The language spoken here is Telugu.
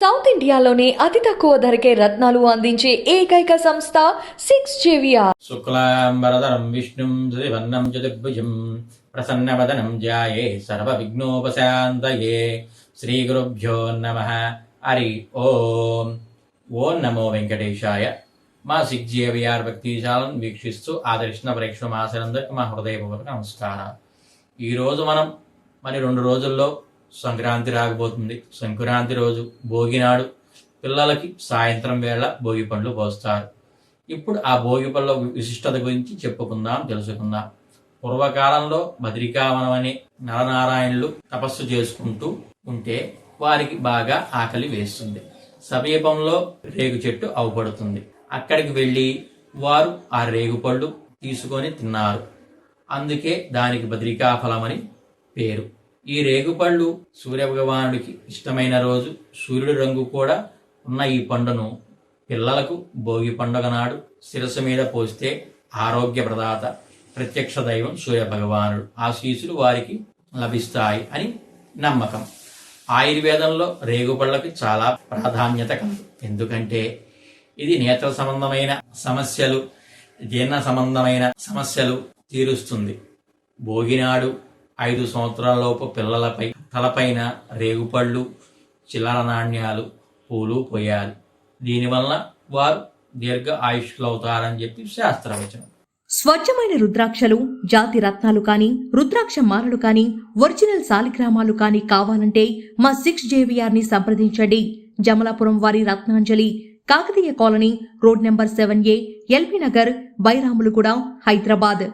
సౌత్ ఇండియాలోనే అతి తక్కువ ధరకే రత్నాలు అందించే ఏకైక సంస్థ సిక్స్ జేవిఆర్ శుక్లాంబరధరం విష్ణుం శ్రీవర్ణం చతుర్భుజం ప్రసన్నవదనం విఘ్నోపశాంతయే శ్రీ గురుభ్యో నమ. హరి ఓం. ఓం నమో వెంకటేశాయ. మా సిగ్జిఏవిఆర్ భక్తిశాలను వీక్షిస్తూ ఆదర్శన ప్రేక్షణ మాసలందరికీ మా హృదయపూర్వక నమస్కారం ఈరోజు మనం మరి రెండు రోజుల్లో సంక్రాంతి రాకపోతుంది. సంక్రాంతి రోజు భోగి నాడు పిల్లలకి సాయంత్రం వేళ భోగి పండ్లు పోస్తారు. ఇప్పుడు ఆ భోగి పళ్ళ విశిష్టత గురించి చెప్పుకుందాం తెలుసుకుందాం. పూర్వకాలంలో బద్రికావనం అనే నరనారాయణులు తపస్సు చేసుకుంటూ ఉంటే వారికి బాగా ఆకలి వేస్తుంది. సమీపంలో రేగు చెట్టు అవపడుతుంది. అక్కడికి వెళ్ళి వారు ఆ రేగు పళ్ళు తీసుకొని తిన్నారు. అందుకే దానికి బద్రికాఫలం అని పేరు. ఈ రేగుపళ్ళు సూర్యభగవానుడికి ఇష్టమైన రోజు. సూర్యుడి రంగు కూడా ఉన్న ఈ పండును పిల్లలకు భోగి పండుగ నాడు శిరస్సు మీద పోస్తే ఆరోగ్య ప్రదాత ప్రత్యక్ష దైవం సూర్య భగవానుడు ఆశీస్సులు వారికి లభిస్తాయి అని నమ్మకం. ఆయుర్వేదంలో రేగుపళ్ళకి చాలా ప్రాధాన్యత కలదు. ఎందుకంటే ఇది నేత్ర సంబంధమైన సమస్యలు జీర్ణ సంబంధమైన సమస్యలు తీరుస్తుంది. భోగినాడు ఐదు సంవత్సరాలలోపు పిల్లలపై తలపైన రేగుపళ్ళు చిల్లర నాణ్యాలు పూలు పోయాలి. దీనివల్ల వారు దీర్ఘ ఆయుష్లు అవుతారని చెప్పి శాస్త్రవచనం. స్వచ్ఛమైన రుద్రాక్షలు జాతి రత్నాలు కానీ రుద్రాక్ష మాలలు కానీ ఒరిజినల్ సాలిగ్రామాలు కానీ కావాలంటే మా సిక్స్ జేవిఆర్ని సంప్రదించండి. జమలాపురం వారి Ratnanjali Kakatiya colony road number seven A LB Nagar Bairamalguda Hyderabad.